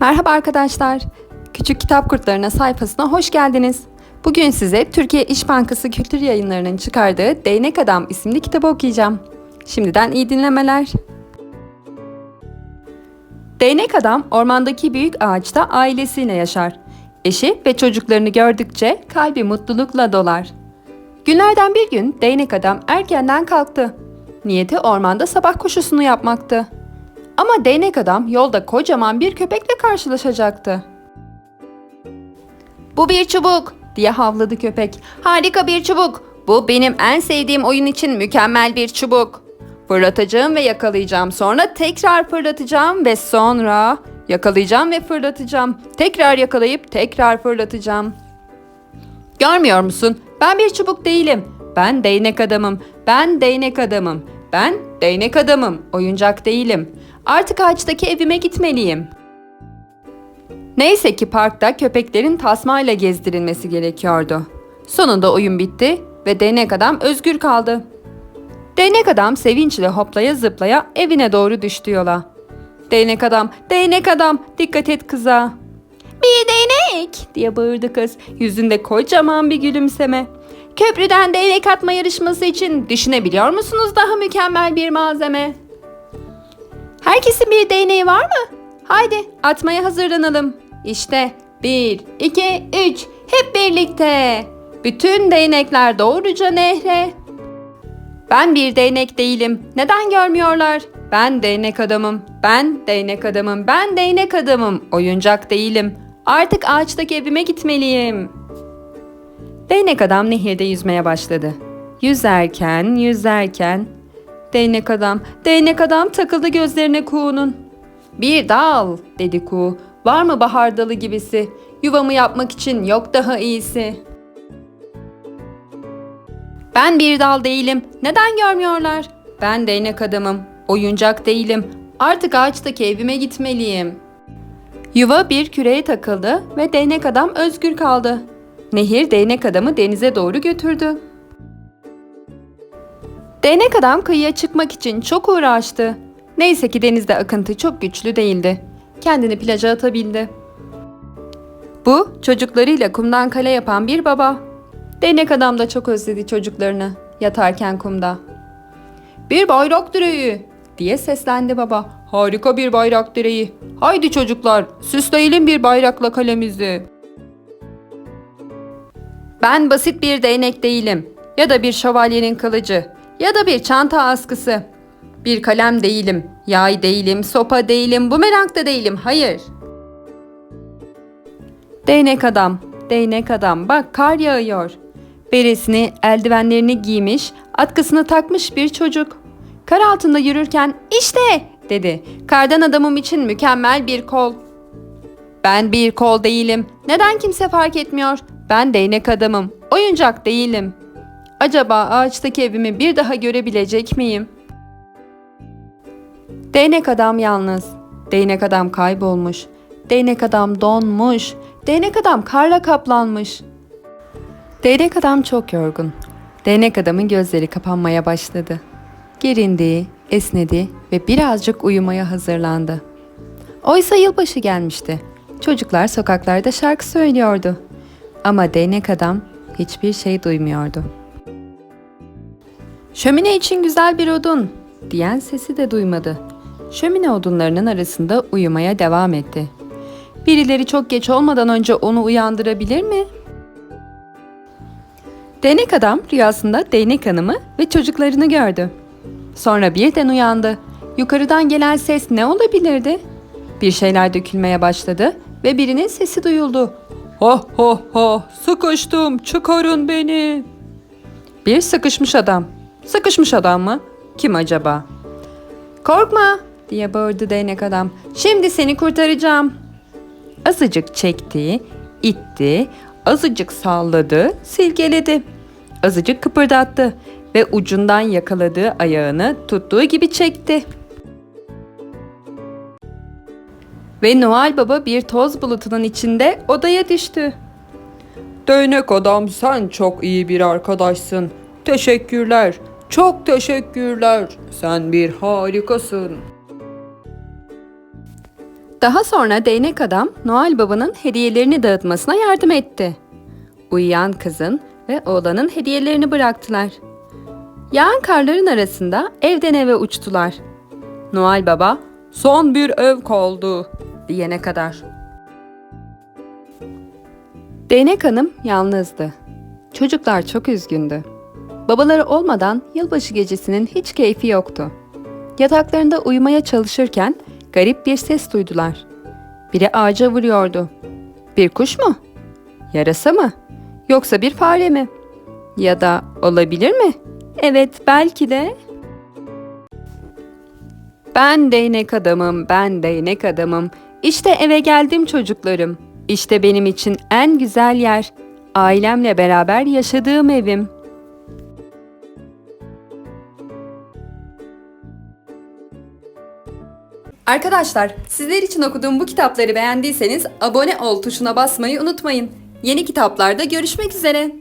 Merhaba arkadaşlar. Küçük Kitap Kurtlarına sayfasına hoş geldiniz. Bugün size Türkiye İş Bankası Kültür Yayınları'nın çıkardığı Değnek Adam isimli kitabı okuyacağım. Şimdiden iyi dinlemeler. Değnek Adam ormandaki büyük ağaçta ailesiyle yaşar. Eşi ve çocuklarını gördükçe kalbi mutlulukla dolar. Günlerden bir gün Değnek Adam erkenden kalktı. Niyeti ormanda sabah koşusunu yapmaktı. Ama değnek adam yolda kocaman bir köpekle karşılaşacaktı. Bu bir çubuk diye havladı köpek. Harika bir çubuk. Bu benim en sevdiğim oyun için mükemmel bir çubuk. Fırlatacağım ve yakalayacağım. Sonra tekrar fırlatacağım ve sonra yakalayacağım ve fırlatacağım. Tekrar yakalayıp tekrar fırlatacağım. Görmüyor musun? Ben bir çubuk değilim. Ben değnek adamım. Ben değnek adamım. Ben değnek adamım. Oyuncak değilim. Artık ağaçtaki evime gitmeliyim. Neyse ki parkta köpeklerin tasmayla gezdirilmesi gerekiyordu. Sonunda oyun bitti ve değnek adam özgür kaldı. Değnek adam sevinçle hoplaya zıplaya evine doğru düştü yola. Değnek adam, değnek adam, dikkat et kıza. Bir değnek diye bağırdı kız. Yüzünde kocaman bir gülümseme. Köprüden değnek atma yarışması için düşünebiliyor musunuz daha mükemmel bir malzeme? Herkesin bir değneği var mı? Haydi atmaya hazırlanalım. İşte bir, iki, üç. Hep birlikte. Bütün değnekler doğruca nehre. Ben bir değnek değilim. Neden görmüyorlar? Ben değnek adamım. Ben değnek adamım. Ben değnek adamım. Oyuncak değilim. Artık ağaçtaki evime gitmeliyim. Değnek adam nehirde yüzmeye başladı. Yüzerken, yüzerken Değnek adam, değnek adam takıldı gözlerine kuğunun. Bir dal dedi kuğu. Var mı bahar dalı gibisi? Yuvamı yapmak için yok daha iyisi. Ben bir dal değilim. Neden görmüyorlar? Ben değnek adamım. Oyuncak değilim. Artık ağaçtaki evime gitmeliyim. Yuva bir küreye takıldı ve değnek adam özgür kaldı. Nehir değnek adamı denize doğru götürdü. Değnek adam kıyıya çıkmak için çok uğraştı. Neyse ki denizde akıntı çok güçlü değildi. Kendini plaja atabildi. Bu çocuklarıyla kumdan kale yapan bir baba. Değnek adam da çok özledi çocuklarını yatarken kumda. Bir bayrak direği diye seslendi baba. Harika bir bayrak direği. Haydi çocuklar süsleyelim bir bayrakla kalemizi. Ben basit bir değnek değilim ya da bir şövalyenin kılıcı ya da bir çanta askısı. Bir kalem değilim, yay değilim, sopa değilim, bumerang da değilim, hayır. Değnek adam, değnek adam, bak kar yağıyor. Beresini, eldivenlerini giymiş, atkısını takmış bir çocuk. Kar altında yürürken işte dedi. Kardan adamım için mükemmel bir kol. Ben bir kol değilim. Neden kimse fark etmiyor? Ben değnek adamım. Oyuncak değilim. Acaba ağaçtaki evimi bir daha görebilecek miyim? Değnek adam yalnız. Değnek adam kaybolmuş. Değnek adam donmuş. Değnek adam karla kaplanmış. Değnek adam çok yorgun. Değnek adamın gözleri kapanmaya başladı. Gerindi, esnedi ve birazcık uyumaya hazırlandı. Oysa yılbaşı gelmişti. Çocuklar sokaklarda şarkı söylüyordu. Ama değnek adam hiçbir şey duymuyordu. Şömine için güzel bir odun diyen sesi de duymadı. Şömine odunlarının arasında uyumaya devam etti. Birileri çok geç olmadan önce onu uyandırabilir mi? Değnek adam rüyasında değnek hanımı ve çocuklarını gördü. Sonra birden uyandı. Yukarıdan gelen ses ne olabilirdi? Bir şeyler dökülmeye başladı ve birinin sesi duyuldu. Ha ha ha sıkıştım çıkarın beni. Bir sıkışmış adam. Sıkışmış adam mı? Kim acaba? Korkma diye bağırdı değnek adam. Şimdi seni kurtaracağım. Azıcık çekti, itti, azıcık salladı, silkeledi. Azıcık kıpırdattı ve ucundan yakaladığı ayağını tuttuğu gibi çekti. Ve Noel Baba bir toz bulutunun içinde odaya düştü. Değnek adam sen çok iyi bir arkadaşsın. Teşekkürler. Çok teşekkürler. Sen bir harikasın. Daha sonra değnek adam Noel Baba'nın hediyelerini dağıtmasına yardım etti. Uyuyan kızın ve oğlanın hediyelerini bıraktılar. Yağan karların arasında evden eve uçtular. Noel Baba son bir ev kaldı diyene kadar. Değnek Hanım yalnızdı. Çocuklar çok üzgündü. Babaları olmadan yılbaşı gecesinin hiç keyfi yoktu. Yataklarında uyumaya çalışırken garip bir ses duydular. Biri ağaca vuruyordu. Bir kuş mu? Yarasa mı? Yoksa bir fare mi? Ya da olabilir mi? Evet, belki de. Ben değnek adamım, ben değnek adamım. İşte eve geldim çocuklarım. İşte benim için en güzel yer. Ailemle beraber yaşadığım evim. Arkadaşlar, sizler için okuduğum bu kitapları beğendiyseniz abone ol tuşuna basmayı unutmayın. Yeni kitaplarda görüşmek üzere.